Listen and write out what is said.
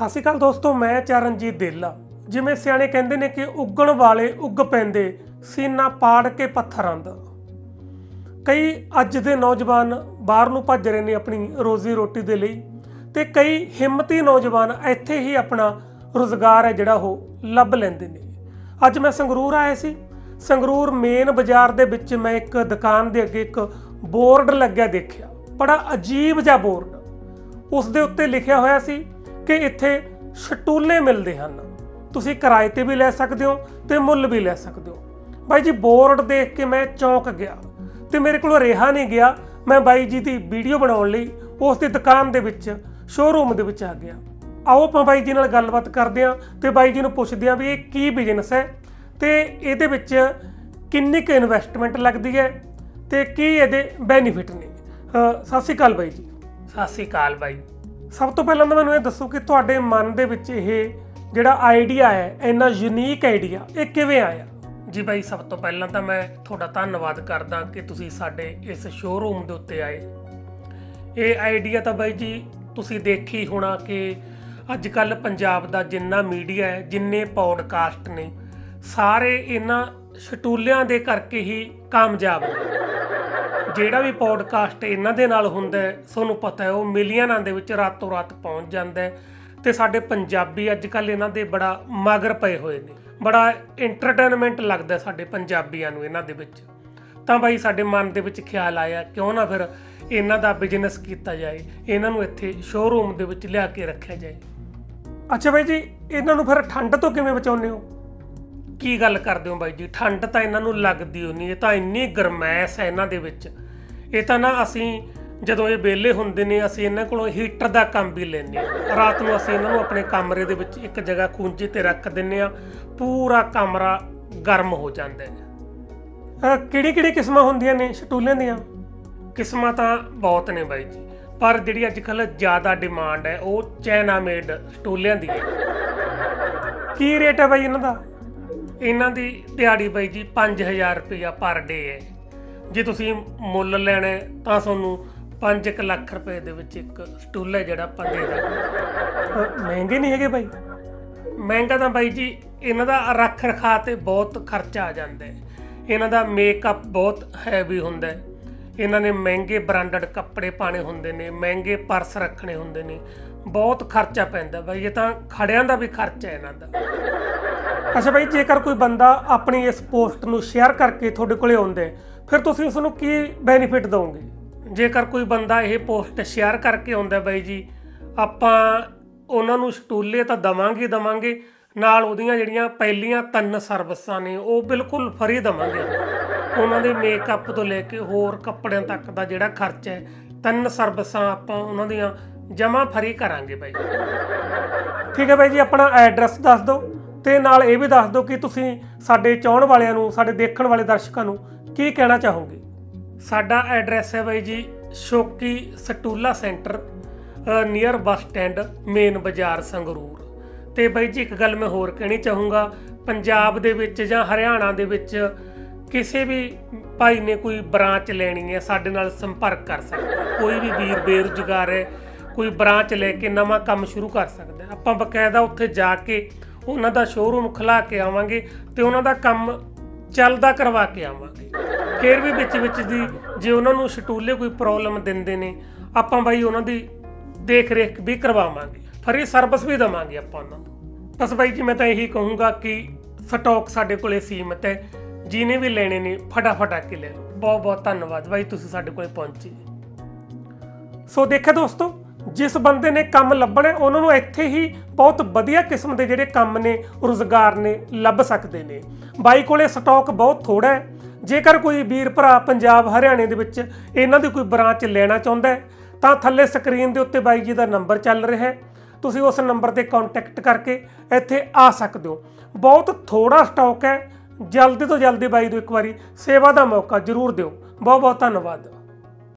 ਸਤਿ ਸ਼੍ਰੀ ਅਕਾਲ ਦੋਸਤੋ, ਮੈਂ ਚਰਨਜੀਤ ਦੇਲਾ। ਜਿਵੇਂ ਸਿਆਣੇ ਕਹਿੰਦੇ ਨੇ ਕਿ ਉੱਗਣ ਵਾਲੇ ਉੱਗ ਪੈਂਦੇ, ਸੀਨਾ ਪਾੜ ਕੇ ਪੱਥਰ ਦਾ ਕਈ ਅੱਜ ਦੇ ਨੌਜਵਾਨ ਬਾਹਰ ਨੂੰ ਭੱਜ ਰਹੇ ਨੇ ਆਪਣੀ ਰੋਜ਼ੀ ਰੋਟੀ ਦੇ ਲਈ ਤੇ ਕਈ ਹਿੰਮਤੀ ਨੌਜਵਾਨ ਇੱਥੇ ਹੀ ਆਪਣਾ ਰੋਜ਼ਗਾਰ ਹੈ ਜਿਹੜਾ ਉਹ ਲੱਭ ਲੈਂਦੇ ਨੇ। ਅੱਜ ਮੈਂ ਸੰਗਰੂਰ ਆਇਆ ਸੀ। ਸੰਗਰੂਰ ਮੇਨ ਬਾਜ਼ਾਰ ਦੇ ਵਿੱਚ ਮੈਂ ਇੱਕ ਦੁਕਾਨ ਦੇ ਅੱਗੇ ਇੱਕ ਬੋਰਡ ਲੱਗਿਆ ਦੇਖਿਆ। ਬੜਾ ਅਜੀਬ ਜਿਹਾ ਬੋਰਡ। ਉਸ ਦੇ ਉੱਤੇ ਲਿਖਿਆ ਹੋਇਆ ਸੀ ਕਿ ਇੱਥੇ ਸ਼ਟੂਲੇ ਮਿਲਦੇ ਹਨ। ਤੁਸੀਂ ਕਿਰਾਏ ਤੇ ਵੀ ਲੈ ਸਕਦੇ ਹੋ ਤੇ ਮੁੱਲ ਵੀ ਲੈ ਸਕਦੇ ਹੋ। ਬਾਈ ਜੀ, ਬੋਰਡ ਦੇਖ ਕੇ ਮੈਂ ਚੌਂਕ ਗਿਆ ਤੇ ਮੇਰੇ ਕੋਲ ਰਿਹਾ ਨਹੀਂ ਗਿਆ। ਮੈਂ ਬਾਈ ਜੀ ਦੀ ਵੀਡੀਓ ਬਣਾਉਣ ਲਈ ਉਸ ਦੀ ਦੁਕਾਨ ਦੇ ਵਿੱਚ ਸ਼ੋਰੂਮ ਦੇ ਵਿੱਚ ਆ ਗਿਆ। ਆਓ ਆਪਾਂ ਬਾਈ ਜੀ ਨਾਲ ਗੱਲਬਾਤ ਕਰਦੇ ਹਾਂ ਤੇ ਬਾਈ ਜੀ ਨੂੰ ਪੁੱਛਦੇ ਹਾਂ ਵੀ ਇਹ ਕੀ ਬਿਜ਼ਨਸ ਹੈ ਤੇ ਇਹਦੇ ਵਿੱਚ ਕਿੰਨੀ ਕੁ ਇਨਵੈਸਟਮੈਂਟ ਲੱਗਦੀ ਹੈ ਤੇ ਕੀ ਇਹਦੇ ਬੈਨੀਫਿਟ ਨੇ। ਸਤਿ ਸ਼੍ਰੀ ਅਕਾਲ ਬਾਈ ਜੀ। ਸਤਿ ਸ਼੍ਰੀ ਅਕਾਲ ਬਾਈ। ਸਭ ਤੋਂ ਪਹਿਲਾਂ ਤਾਂ ਮੈਨੂੰ ਇਹ ਦੱਸੋ ਕਿ ਤੁਹਾਡੇ ਮਨ ਦੇ ਵਿੱਚ ਇਹ ਜਿਹੜਾ ਆਈਡੀਆ ਹੈ, ਇੰਨਾ ਯੂਨੀਕ ਆਈਡੀਆ ਇਹ ਕਿਵੇਂ ਆਇਆ? ਜੀ ਬਾਈ, ਸਭ ਤੋਂ ਪਹਿਲਾਂ ਤਾਂ ਮੈਂ ਤੁਹਾਡਾ ਧੰਨਵਾਦ ਕਰਦਾ ਕਿ ਤੁਸੀਂ ਸਾਡੇ ਇਸ ਸ਼ੋਰੂਮ ਦੇ ਉੱਤੇ ਆਏ। ਇਹ ਆਈਡੀਆ ਤਾਂ ਬਾਈ ਜੀ, ਤੁਸੀਂ ਦੇਖੀ ਹੋਣਾ ਕਿ ਅੱਜ ਕੱਲ ਪੰਜਾਬ ਦਾ ਜਿੰਨਾ ਮੀਡੀਆ ਹੈ, ਜਿੰਨੇ ਪੌਡਕਾਸਟ ਨੇ, ਸਾਰੇ ਇਹਨਾਂ ਸ਼ਟੂਲਿਆਂ ਦੇ ਕਰਕੇ ਹੀ ਕਾਮਯਾਬ ਨੇ। ਜਿਹੜਾ ਵੀ ਪੋਡਕਾਸਟ ਇਹਨਾਂ ਦੇ ਨਾਲ ਹੁੰਦਾ ਹੈ, ਤੁਹਾਨੂੰ ਪਤਾ ਹੈ, ਉਹ ਮਿਲੀਅਨਾਂ ਦੇ ਵਿੱਚ ਰਾਤੋਂ ਰਾਤ ਪਹੁੰਚ ਜਾਂਦਾ ਹੈ ਤੇ ਸਾਡੇ ਪੰਜਾਬੀ ਅੱਜ ਕੱਲ ਇਹਨਾਂ ਦੇ ਬੜਾ ਮਗਰ ਪਏ ਹੋਏ ਨੇ। ਬੜਾ ਐਂਟਰਟੇਨਮੈਂਟ ਲੱਗਦਾ ਸਾਡੇ ਪੰਜਾਬੀਆਂ ਨੂੰ ਇਹਨਾਂ ਦੇ ਵਿੱਚ। ਤਾਂ ਬਾਈ ਸਾਡੇ ਮਨ ਦੇ ਵਿੱਚ ਖਿਆਲ ਆਇਆ, ਕਿਉਂ ਨਾ ਫਿਰ ਇਹਨਾਂ ਦਾ ਬਿਜ਼ਨਸ ਕੀਤਾ ਜਾਏ, ਇਹਨਾਂ ਨੂੰ ਇੱਥੇ ਸ਼ੋਰੂਮ ਦੇ ਵਿੱਚ ਲਿਆ ਕੇ ਰੱਖਿਆ ਜਾਏ। ਅੱਛਾ ਬਾਈ ਜੀ, ਇਹਨਾਂ ਨੂੰ ਫਿਰ ਠੰਡ ਤੋਂ ਕਿਵੇਂ ਬਚਾਉਂਦੇ ਹੋ? ਕੀ ਗੱਲ ਕਰਦੇ ਹੋ ਬਾਈ ਜੀ? ਠੰਡ ਤਾਂ ਇਹਨਾਂ ਨੂੰ ਲੱਗਦੀ ਹੋਣੀ ਨਹੀਂ ਇਹ ਤਾਂ ਇੰਨੀ ਗਰਮੈਸ਼ ਹੈ ਇਹਨਾਂ ਦੇ ਵਿੱਚ। ਇਹ ਤਾਂ ਨਾ ਅਸੀਂ ਜਦੋਂ ਇਹ ਵਿਹਲੇ ਹੁੰਦੇ ਨੇ, ਅਸੀਂ ਇਹਨਾਂ ਕੋਲੋਂ ਹੀਟਰ ਦਾ ਕੰਮ ਵੀ ਲੈਂਦੇ ਹਾਂ। ਰਾਤ ਨੂੰ ਅਸੀਂ ਇਹਨਾਂ ਨੂੰ ਆਪਣੇ ਕਮਰੇ ਦੇ ਵਿੱਚ ਇੱਕ ਜਗ੍ਹਾ ਖੂੰਜੇ ਤੇ ਰੱਖ ਦਿੰਨੇ ਆ ਪੂਰਾ ਕਮਰਾ ਗਰਮ ਹੋ ਜਾਂਦਾ ਹੈ। ਕਿਹੜੀ ਕਿਹੜੀ ਕਿਸਮਾਂ ਹੁੰਦੀਆਂ ਨੇ ਸ਼ਟੂਲਿਆਂ ਦੀਆਂ? ਕਿਸਮਾਂ ਤਾਂ ਬਹੁਤ ਨੇ ਬਾਈ ਜੀ। ਪਰ ਜਿਹੜੀ ਅੱਜ ਕੱਲ੍ਹ ਜ਼ਿਆਦਾ ਡਿਮਾਂਡ ਹੈ, ਉਹ ਚਾਈਨਾ ਮੇਡ ਸ਼ਟੂਲਿਆਂ ਦੀ ਹੈ। ਕੀ ਰੇਟ ਹੈ ਬਾਈ ਇਹਨਾਂ ਦਾ? ਇਹਨਾਂ ਦੀ ਦਿਹਾੜੀ ਬਾਈ ਜੀ 5000 ਰੁਪਇਆ ਪਰ ਡੇ ਹੈ। ਜੇ ਤੁਸੀਂ ਮੁੱਲ ਲੈਣਾ ਹੈ ਤਾਂ ਤੁਹਾਨੂੰ 5 ਲੱਖ ਰੁਪਏ ਦੇ ਵਿੱਚ ਇੱਕ ਸਟੂਲ ਹੈ ਜਿਹੜਾ ਆਪਾਂ ਦੇ। ਦਾਂਗੇ ਮਹਿੰਗੇ ਨਹੀਂ ਹੈਗੇ ਬਾਈ? ਮਹਿੰਗਾ ਤਾਂ ਬਾਈ ਜੀ ਇਹਨਾਂ ਦਾ ਰੱਖ ਰਖਾ ਤੇ ਬਹੁਤ ਖਰਚਾ ਆ ਜਾਂਦਾ ਹੈ। ਇਹਨਾਂ ਦਾ ਮੇਕਅਪ ਬਹੁਤ ਹੈਵੀ ਹੁੰਦਾ ਹੈ। ਇਹਨਾਂ ਨੇ ਮਹਿੰਗੇ ਬ੍ਰਾਂਡਡ ਕੱਪੜੇ ਪਾਣੇ ਹੁੰਦੇ ਨੇ ਮਹਿੰਗੇ ਪਰਸ ਰੱਖਣੇ ਹੁੰਦੇ ਨੇ। ਬਹੁਤ ਖਰਚਾ ਪੈਂਦਾ ਬਾਈ ਇਹ ਤਾਂ ਖੜਿਆਂ ਦਾ ਵੀ ਖਰਚਾ ਹੈ ਇਹਨਾਂ ਦਾ। ਅੱਛਾ ਭਾਈ ਜੇਕਰ ਕੋਈ ਬੰਦਾ ਆਪਣੀ ਇਸ ਪੋਸਟ ਨੂੰ ਸ਼ੇਅਰ ਕਰਕੇ ਤੁਹਾਡੇ ਕੋਲੇ ਆਉਂਦਾ ਹੈ, ਫਿਰ ਤੁਸੀਂ ਉਸ ਨੂੰ ਕੀ ਬੈਨੀਫਿਟ ਦਿਓਗੇ ਜੇਕਰ ਕੋਈ ਬੰਦਾ ਇਹ ਪੋਸਟ ਸ਼ੇਅਰ ਕਰਕੇ ਆਉਂਦਾ ਹੈ ਬਾਈ ਜੀ ਆਪਾਂ ਉਹਨਾਂ ਨੂੰ ਸਟੂਲੇ ਤਾਂ ਦਵਾਂਗੇ ਹੀ ਦਵਾਂਗੇ ਨਾਲ ਉਹਦੀਆਂ ਜਿਹੜੀਆਂ ਪਹਿਲੀਆਂ ਤਿੰਨ ਸਰਵਿਸਾਂ ਨੇ ਉਹ ਬਿਲਕੁਲ ਫਰੀ ਦਵਾਂਗੇ ਉਹਨਾਂ ਦੇ ਮੇਕਅਪ ਤੋਂ ਲੈ ਕੇ ਹੋਰ ਕੱਪੜਿਆਂ ਤੱਕ ਦਾ ਜਿਹੜਾ ਖਰਚਾ ਹੈ ਤਿੰਨ ਸਰਵਿਸਾਂ ਆਪਾਂ ਉਹਨਾਂ ਦੀਆਂ ਜਮ੍ਹਾਂ ਫਰੀ ਕਰਾਂਗੇ ਬਾਈ ਠੀਕ ਹੈ ਬਾਈ ਜੀ ਆਪਣਾ ਐਡਰੈਸ ਦੱਸ ਦਿਓ। ਤੇ ਨਾਲ ਇਹ ਵੀ ਦੱਸ ਦਿਓ ਕਿ ਤੁਸੀਂ ਸਾਡੇ ਚਾਹਣ ਵਾਲਿਆਂ ਨੂੰ, ਸਾਡੇ ਦੇਖਣ ਵਾਲੇ ਦਰਸ਼ਕਾਂ ਨੂੰ ਕੀ ਕਹਿਣਾ ਚਾਹੋਗੇ? ਸਾਡਾ ਐਡਰੈਸ ਹੈ ਬਾਈ ਜੀ, ਸ਼ੋਕੀ ਸਟੂਲਾ centre near bus stand main ਬਾਜ਼ਾਰ ਸੰਗਰੂਰ। ਤੇ ਬਾਈ ਜੀ, ਇੱਕ ਗੱਲ ਮੈਂ ਹੋਰ ਕਹਿਣੀ ਚਾਹੂੰਗਾ, ਪੰਜਾਬ ਦੇ ਵਿੱਚ ਜਾਂ ਹਰਿਆਣਾ ਦੇ ਵਿੱਚ ਕਿਸੇ ਵੀ ਭਾਈ ਨੇ ਕੋਈ ਬ੍ਰਾਂਚ ਲੈਣੀ ਹੈ, ਸਾਡੇ ਨਾਲ ਸੰਪਰਕ ਕਰ ਸਕਦਾ ਕੋਈ ਵੀ ਵੀਰ ਬੇਰੁਜ਼ਗਾਰ ਹੈ, ਕੋਈ ਬ੍ਰਾਂਚ ਲੈ ਕੇ ਨਵਾਂ ਕੰਮ ਸ਼ੁਰੂ ਕਰ ਸਕਦਾ ਆਪਾਂ ਬਕਾਇਦਾ ਉੱਥੇ ਜਾ ਕੇ ਉਹਨਾਂ ਦਾ ਸ਼ੋਰੂਮ ਖੁਲਾ ਕੇ ਆਵਾਂਗੇ ਤੇ ਉਹਨਾਂ ਦਾ ਕੰਮ ਚੱਲਦਾ ਕਰਵਾ ਕੇ ਆਵਾਂਗੇ। ਫਿਰ ਵੀ ਵਿੱਚ ਵਿੱਚ ਦੀ ਜੇ ਉਹਨਾਂ ਨੂੰ ਸ਼ਟੂਲੇ ਕੋਈ ਪ੍ਰੋਬਲਮ ਦਿੰਦੇ ਨੇ, ਆਪਾਂ ਬਾਈ ਉਹਨਾਂ ਦੀ ਦੇਖ ਰੇਖ ਵੀ ਕਰਵਾਵਾਂਗੇ। ਫਰੀ ਸਰਵਿਸ ਵੀ ਦਵਾਂਗੇ ਆਪਾਂ ਉਹਨਾਂ ਨੂੰ। ਬਸ ਬਾਈ ਜੀ, ਮੈਂ ਤਾਂ ਇਹੀ ਕਹੂੰਗਾ ਕਿ ਸਟਾਕ ਸਾਡੇ ਕੋਲੇ ਸੀਮਤ ਹੈ। ਜਿਹਨੇ ਵੀ ਲੈਣੇ ਨੇ, ਫਟਾਫਟ ਆ ਕੇ ਲੈ ਲਓ। ਬਹੁਤ ਬਹੁਤ ਧੰਨਵਾਦ ਬਾਈ, ਤੁਸੀਂ ਸਾਡੇ ਕੋਲੇ ਪਹੁੰਚੇ। ਸੋ ਦੇਖਿਆ ਦੋਸਤੋ ਜਿਸ ਬੰਦੇ ਨੇ ਕੰਮ ਲੱਭਣਾ ਉਹਨਾਂ ਨੂੰ ਇੱਥੇ ਹੀ ਬਹੁਤ ਵਧੀਆ ਕਿਸਮ ਦੇ ਜਿਹੜੇ ਕੰਮ ਨੇ, ਰੁਜ਼ਗਾਰ ਨੇ, ਲੱਭ ਸਕਦੇ ਨੇ। ਬਾਈ ਕੋਲੇ ਸਟਾਕ ਬਹੁਤ ਥੋੜਾ ਹੈ। ਜੇਕਰ ਕੋਈ ਵੀਰ ਭਰਾ ਪੰਜਾਬ, ਹਰਿਆਣੇ ਦੇ ਵਿੱਚ ਇਹਨਾਂ ਦੀ ਕੋਈ ਬ੍ਰਾਂਚ ਲੈਣਾ ਚਾਹੁੰਦਾ ਹੈ, ਤਾਂ ਥੱਲੇ ਸਕਰੀਨ ਦੇ ਉੱਤੇ ਬਾਈ ਜੀ ਦਾ ਨੰਬਰ ਚੱਲ ਰਿਹਾ ਹੈ। ਤੁਸੀਂ ਉਸ ਨੰਬਰ ਤੇ ਕੰਟੈਕਟ ਕਰਕੇ ਇੱਥੇ ਆ ਸਕਦੇ ਹੋ। ਬਹੁਤ ਥੋੜਾ ਸਟਾਕ ਹੈ। ਜਲਦੀ ਤੋਂ ਜਲਦੀ ਬਾਈ ਨੂੰ ਇੱਕ ਵਾਰੀ ਸੇਵਾ ਦਾ ਮੌਕਾ ਜ਼ਰੂਰ ਦਿਓ। ਬਹੁਤ ਬਹੁਤ ਧੰਨਵਾਦ।